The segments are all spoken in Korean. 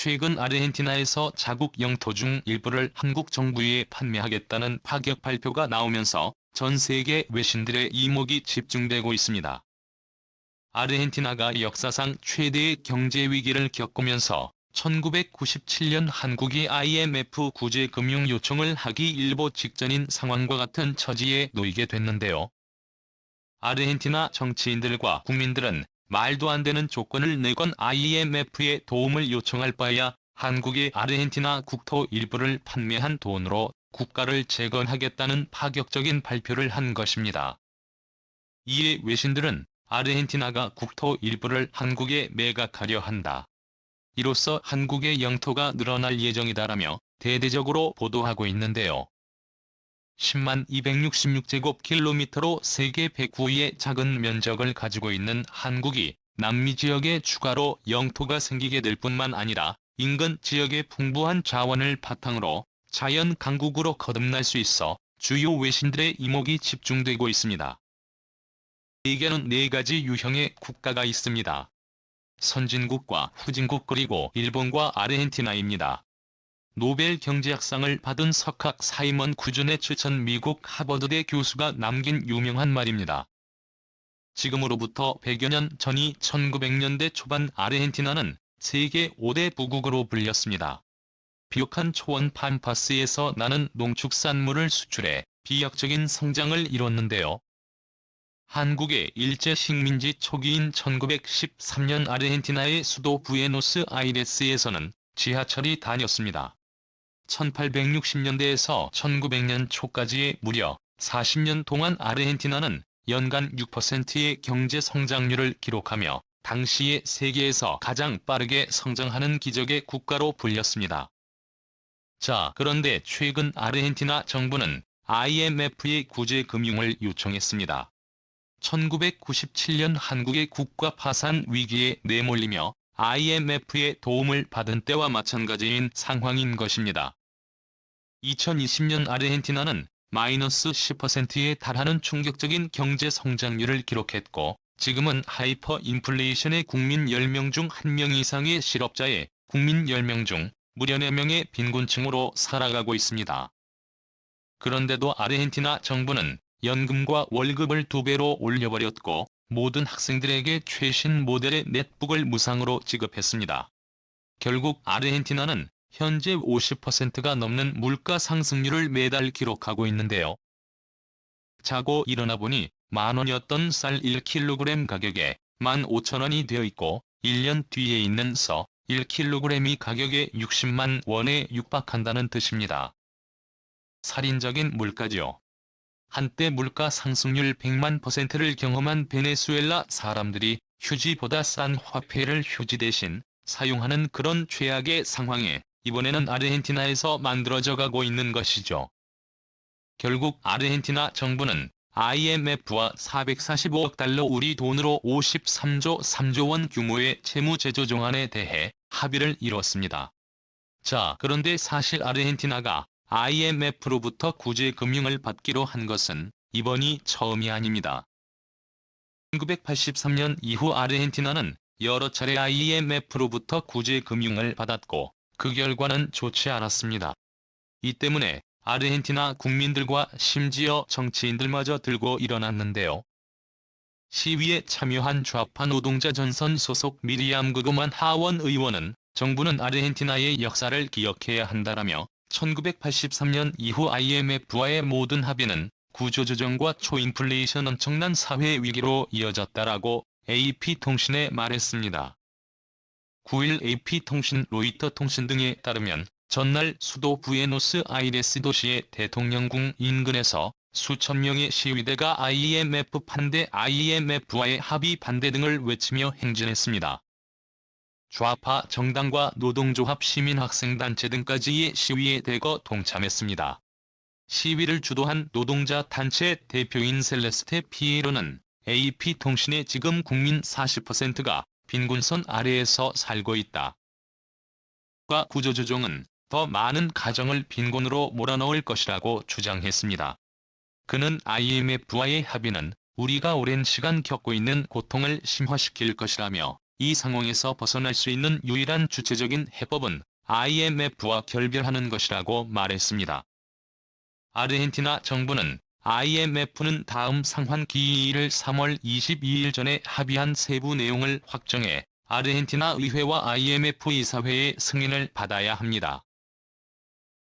최근 아르헨티나에서 자국 영토 중 일부를 한국 정부에 판매하겠다는 파격 발표가 나오면서 전 세계 외신들의 이목이 집중되고 있습니다. 아르헨티나가 역사상 최대의 경제 위기를 겪으면서 1997년 한국이 IMF 구제 금융 요청을 하기 일보 직전인 상황과 같은 처지에 놓이게 됐는데요. 아르헨티나 정치인들과 국민들은 말도 안 되는 조건을 내건 IMF에 도움을 요청할 바에야 한국이 아르헨티나 국토 일부를 판매한 돈으로 국가를 재건하겠다는 파격적인 발표를 한 것입니다. 이에 외신들은 아르헨티나가 국토 일부를 한국에 매각하려 한다. 이로써 한국의 영토가 늘어날 예정이다라며 대대적으로 보도하고 있는데요. 10만 266제곱킬로미터로 세계 109위의 작은 면적을 가지고 있는 한국이 남미 지역에 추가로 영토가 생기게 될 뿐만 아니라 인근 지역의 풍부한 자원을 바탕으로 자연 강국으로 거듭날 수 있어 주요 외신들의 이목이 집중되고 있습니다. 세계는 네 가지 유형의 국가가 있습니다. 선진국과 후진국 그리고 일본과 아르헨티나입니다. 노벨 경제학상을 받은 석학 사이먼 구준의 추천 미국 하버드대 교수가 남긴 유명한 말입니다. 지금으로부터 100여 년 전이 1900년대 초반 아르헨티나는 세계 5대 부국으로 불렸습니다. 비옥한 초원 판파스에서 나는 농축산물을 수출해 비약적인 성장을 이뤘는데요. 한국의 일제 식민지 초기인 1913년 아르헨티나의 수도 부에노스 아이레스에서는 지하철이 다녔습니다. 1860년대에서 1900년 초까지의 무려 40년 동안 아르헨티나는 연간 6%의 경제 성장률을 기록하며 당시의 세계에서 가장 빠르게 성장하는 기적의 국가로 불렸습니다. 자, 그런데 최근 아르헨티나 정부는 IMF의 구제 금융을 요청했습니다. 1997년 한국의 국가 파산 위기에 내몰리며 IMF의 도움을 받은 때와 마찬가지인 상황인 것입니다. 2020년 아르헨티나는 마이너스 10%에 달하는 충격적인 경제 성장률을 기록했고 지금은 하이퍼 인플레이션의 국민 10명 중 1명 이상의 실업자에 국민 10명 중 무려 4명의 빈곤층으로 살아가고 있습니다. 그런데도 아르헨티나 정부는 연금과 월급을 두 배로 올려버렸고 모든 학생들에게 최신 모델의 넷북을 무상으로 지급했습니다. 결국 아르헨티나는 현재 50%가 넘는 물가 상승률을 매달 기록하고 있는데요. 자고 일어나 보니 만원이었던 쌀 1kg 가격에 15,000원이 되어 있고 1년 뒤에 있는 서 1kg이 가격에 60만 원에 육박한다는 뜻입니다. 살인적인 물가지요. 한때 물가 상승률 100만 퍼센트를 경험한 베네수엘라 사람들이 휴지보다 싼 화폐를 휴지 대신 사용하는 그런 최악의 상황에 이번에는 아르헨티나에서 만들어져 가고 있는 것이죠. 결국 아르헨티나 정부는 IMF와 445억 달러 우리 돈으로 53조 3조 원 규모의 채무 제조 정안에 대해 합의를 이뤘습니다. 자, 그런데 사실 아르헨티나가 IMF로부터 구제 금융을 받기로 한 것은 이번이 처음이 아닙니다. 1983년 이후 아르헨티나는 여러 차례 IMF로부터 구제 금융을 받았고 그 결과는 좋지 않았습니다. 이 때문에 아르헨티나 국민들과 심지어 정치인들마저 들고 일어났는데요. 시위에 참여한 좌파 노동자 전선 소속 미리암 그그만 하원 의원은 정부는 아르헨티나의 역사를 기억해야 한다라며 1983년 이후 IMF와의 모든 합의는 구조조정과 초인플레이션 엄청난 사회 위기로 이어졌다라고 AP통신에 말했습니다. 9일 AP통신 로이터 통신 등에 따르면 전날 수도 부에노스 아이레스 도시의 대통령궁 인근에서 수천 명의 시위대가 IMF 반대 IMF와의 합의 반대 등을 외치며 행진했습니다. 좌파 정당과 노동조합 시민학생단체 등까지의 시위에 대거 동참했습니다. 시위를 주도한 노동자 단체 대표인 셀레스테 피에로는 AP통신에 지금 국민 40%가 빈곤선 아래에서 살고 있다. 과 구조조정은 더 많은 가정을 빈곤으로 몰아넣을 것이라고 주장했습니다. 그는 IMF와의 합의는 우리가 오랜 시간 겪고 있는 고통을 심화시킬 것이라며 이 상황에서 벗어날 수 있는 유일한 주체적인 해법은 IMF와 결별하는 것이라고 말했습니다. 아르헨티나 정부는 IMF는 다음 상환 기일을 3월 22일 전에 합의한 세부 내용을 확정해 아르헨티나 의회와 IMF 이사회의 승인을 받아야 합니다.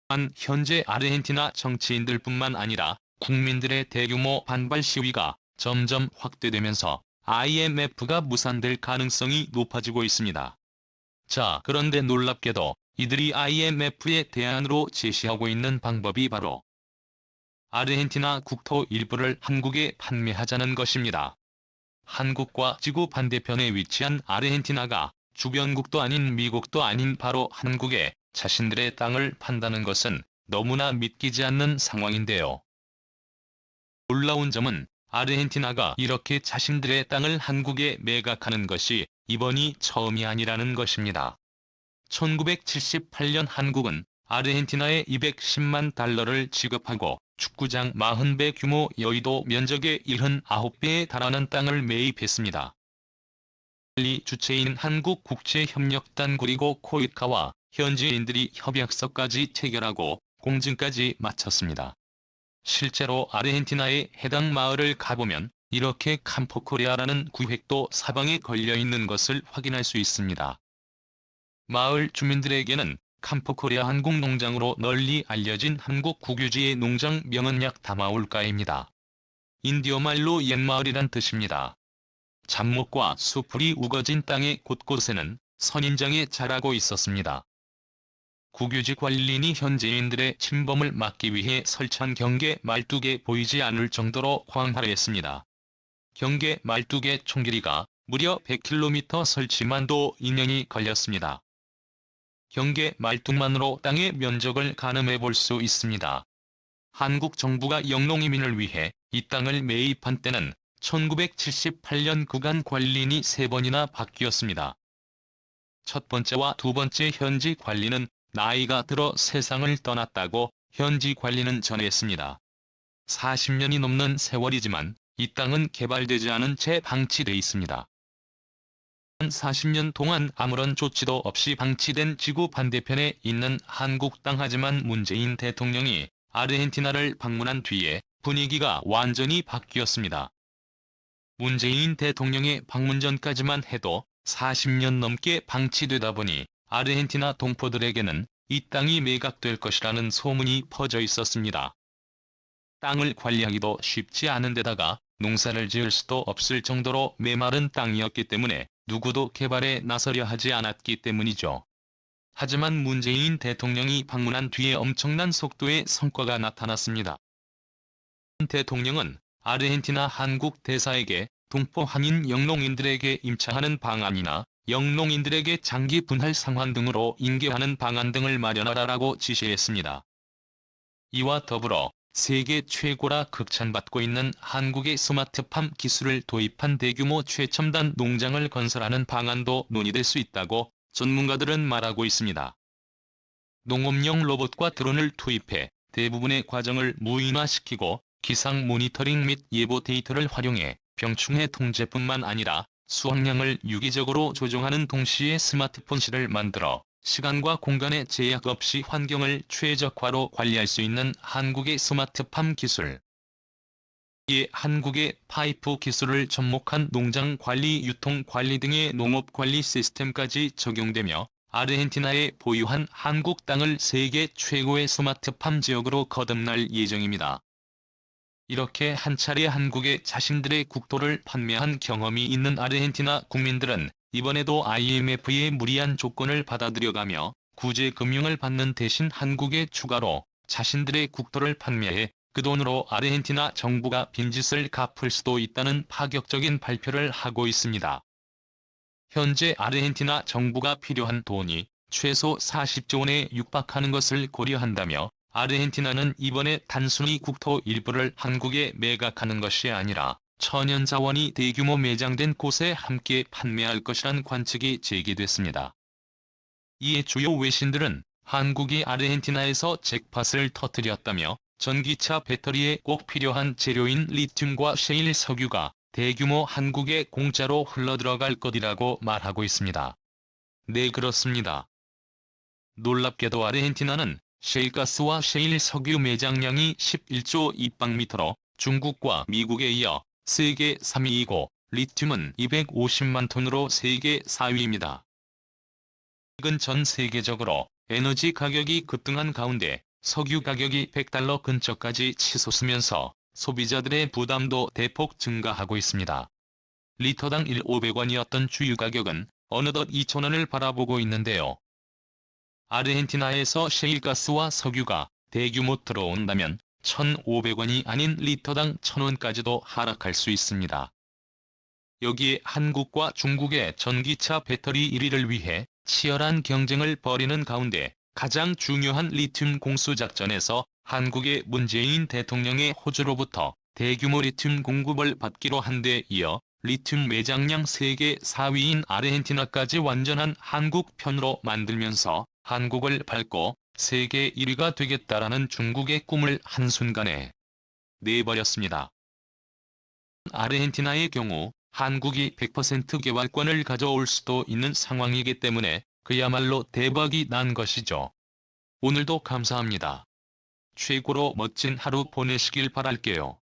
한 현재 아르헨티나 정치인들뿐만 아니라 국민들의 대규모 반발 시위가 점점 확대되면서 IMF가 무산될 가능성이 높아지고 있습니다. 자, 그런데 놀랍게도 이들이 IMF에 대안으로 제시하고 있는 방법이 바로 아르헨티나 국토 일부를 한국에 판매하자는 것입니다. 한국과 지구 반대편에 위치한 아르헨티나가 주변국도 아닌 미국도 아닌 바로 한국에 자신들의 땅을 판다는 것은 너무나 믿기지 않는 상황인데요. 놀라운 점은 아르헨티나가 이렇게 자신들의 땅을 한국에 매각하는 것이 이번이 처음이 아니라는 것입니다. 1978년 한국은 아르헨티나에 210만 달러를 지급하고 축구장 40배 규모 여의도 면적의 79배에 달하는 땅을 매입했습니다. 리 주체인 한국국제협력단 그리고 코이카와 현지인들이 협약서까지 체결하고 공증까지 마쳤습니다. 실제로 아르헨티나의 해당 마을을 가보면 이렇게 캠포코리아라는 구획도 사방에 걸려있는 것을 확인할 수 있습니다. 마을 주민들에게는 캠포코리아 한국농장으로 널리 알려진 한국 국유지의 농장 명은 약 다마울가입니다. 인디어 말로 옛마을이란 뜻입니다. 잡목과 수풀이 우거진 땅의 곳곳에는 선인장이 자라고 있었습니다. 국유지 관리인이 현지인들의 침범을 막기 위해 설치한 경계 말뚝에 보이지 않을 정도로 광활했습니다. 경계 말뚝의 총 길이가 무려 100km 설치만도 2년이 걸렸습니다. 경계 말뚝만으로 땅의 면적을 가늠해 볼 수 있습니다. 한국 정부가 영농이민을 위해 이 땅을 매입한 때는 1978년 구간 관리인이 3번이나 바뀌었습니다. 첫 번째와 두 번째 현지 관리는 나이가 들어 세상을 떠났다고 현지 관리는 전했습니다. 40년이 넘는 세월이지만 이 땅은 개발되지 않은 채 방치돼 있습니다. 40년 동안 아무런 조치도 없이 방치된 지구 반대편에 있는 한국 땅 하지만 문재인 대통령이 아르헨티나를 방문한 뒤에 분위기가 완전히 바뀌었습니다. 문재인 대통령의 방문 전까지만 해도 40년 넘게 방치되다 보니 아르헨티나 동포들에게는 이 땅이 매각될 것이라는 소문이 퍼져 있었습니다. 땅을 관리하기도 쉽지 않은 데다가 농사를 지을 수도 없을 정도로 메마른 땅이었기 때문에 누구도 개발에 나서려 하지 않았기 때문이죠. 하지만 문재인 대통령이 방문한 뒤에 엄청난 속도의 성과가 나타났습니다. 대통령은 아르헨티나 한국 대사에게 동포 한인 영농인들에게 임차하는 방안이나 영농인들에게 장기 분할 상환 등으로 인계하는 방안 등을 마련하라라고 지시했습니다. 이와 더불어 세계 최고라 극찬받고 있는 한국의 스마트팜 기술을 도입한 대규모 최첨단 농장을 건설하는 방안도 논의될 수 있다고 전문가들은 말하고 있습니다. 농업용 로봇과 드론을 투입해 대부분의 과정을 무인화시키고 기상 모니터링 및 예보 데이터를 활용해 병충해 통제뿐만 아니라 수확량을 유기적으로 조정하는 동시에 스마트폰실을 만들어 시간과 공간의 제약 없이 환경을 최적화로 관리할 수 있는 한국의 스마트팜 기술. 이에 한국의 파이프 기술을 접목한 농장 관리, 유통 관리 등의 농업 관리 시스템까지 적용되며 아르헨티나에 보유한 한국 땅을 세계 최고의 스마트팜 지역으로 거듭날 예정입니다. 이렇게 한 차례 한국에 자신들의 국토를 판매한 경험이 있는 아르헨티나 국민들은 이번에도 IMF의 무리한 조건을 받아들여가며 구제 금융을 받는 대신 한국에 추가로 자신들의 국토를 판매해 그 돈으로 아르헨티나 정부가 빈짓을 갚을 수도 있다는 파격적인 발표를 하고 있습니다. 현재 아르헨티나 정부가 필요한 돈이 최소 40조 원에 육박하는 것을 고려한다며 아르헨티나는 이번에 단순히 국토 일부를 한국에 매각하는 것이 아니라 천연 자원이 대규모 매장된 곳에 함께 판매할 것이란 관측이 제기됐습니다. 이에 주요 외신들은 한국이 아르헨티나에서 잭팟을 터뜨렸다며 전기차 배터리에 꼭 필요한 재료인 리튬과 셰일 석유가 대규모 한국에 공짜로 흘러들어갈 것이라고 말하고 있습니다. 네 그렇습니다. 놀랍게도 아르헨티나는 셰일가스와 셰일 석유 매장량이 11조 입방미터로 중국과 미국에 이어 세계 3위이고 리튬은 250만 톤으로 세계 4위입니다. 최근 전 세계적으로 에너지 가격이 급등한 가운데 석유 가격이 100달러 근처까지 치솟으면서 소비자들의 부담도 대폭 증가하고 있습니다. 리터당 1,500원이었던 주유 가격은 어느덧 2,000원을 바라보고 있는데요. 아르헨티나에서 셰일가스와 석유가 대규모 들어온다면 1,500원이 아닌 리터당 1,000원까지도 하락할 수 있습니다. 여기에 한국과 중국의 전기차 배터리 1위를 위해 치열한 경쟁을 벌이는 가운데 가장 중요한 리튬 공수 작전에서 한국의 문재인 대통령의 호주로부터 대규모 리튬 공급을 받기로 한 데 이어 리튬 매장량 세계 4위인 아르헨티나까지 완전한 한국 편으로 만들면서 한국을 밟고 세계 1위가 되겠다라는 중국의 꿈을 한순간에 내버렸습니다. 아르헨티나의 경우 한국이 100% 개발권을 가져올 수도 있는 상황이기 때문에 그야말로 대박이 난 것이죠. 오늘도 감사합니다. 최고로 멋진 하루 보내시길 바랄게요.